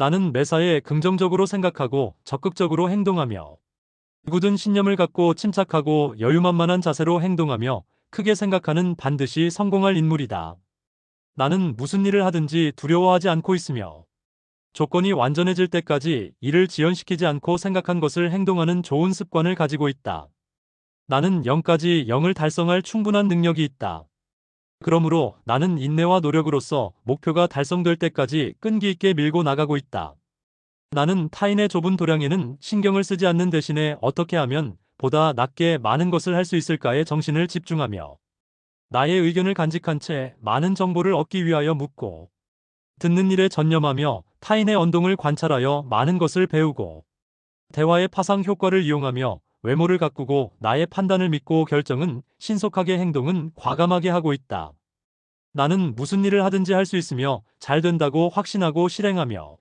나는 매사에 긍정적으로 생각하고 적극적으로 행동하며 굳은 신념을 갖고 침착하고 여유만만한 자세로 행동하며 크게 생각하는 반드시 성공할 인물이다. 나는 무슨 일을 하든지 두려워하지 않고 있으며 조건이 완전해질 때까지 일을 지연시키지 않고 생각한 것을 행동하는 좋은 습관을 가지고 있다. 나는 0까지 0을 달성할 충분한 능력이 있다. 그러므로 나는 인내와 노력으로서 목표가 달성될 때까지 끈기 있게 밀고 나가고 있다. 나는 타인의 좁은 도량에는 신경을 쓰지 않는 대신에 어떻게 하면 보다 낮게 많은 것을 할 수 있을까에 정신을 집중하며 나의 의견을 간직한 채 많은 정보를 얻기 위하여 묻고 듣는 일에 전념하며 타인의 언동을 관찰하여 많은 것을 배우고 대화의 파상 효과를 이용하며 외모를 가꾸고 나의 판단을 믿고 결정은 신속하게 행동은 과감하게 하고 있다. 나는 무슨 일을 하든지 할 수 있으며 잘 된다고 확신하고 실행하며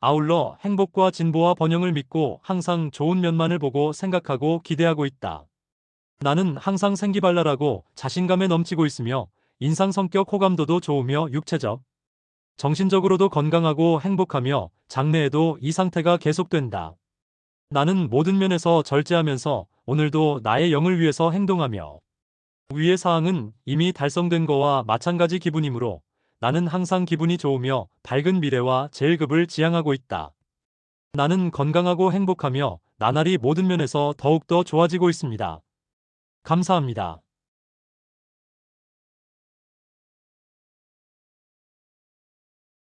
아울러 행복과 진보와 번영을 믿고 항상 좋은 면만을 보고 생각하고 기대하고 있다. 나는 항상 생기발랄하고 자신감에 넘치고 있으며 인상 성격 호감도도 좋으며 육체적, 정신적으로도 건강하고 행복하며 장래에도 이 상태가 계속된다. 나는 모든 면에서 절제하면서 오늘도 나의 영을 위해서 행동하며 위의 사항은 이미 달성된 거와 마찬가지 기분이므로 나는 항상 기분이 좋으며 밝은 미래와 제일급을 지향하고 있다. 나는 건강하고 행복하며 나날이 모든 면에서 더욱더 좋아지고 있습니다. 감사합니다.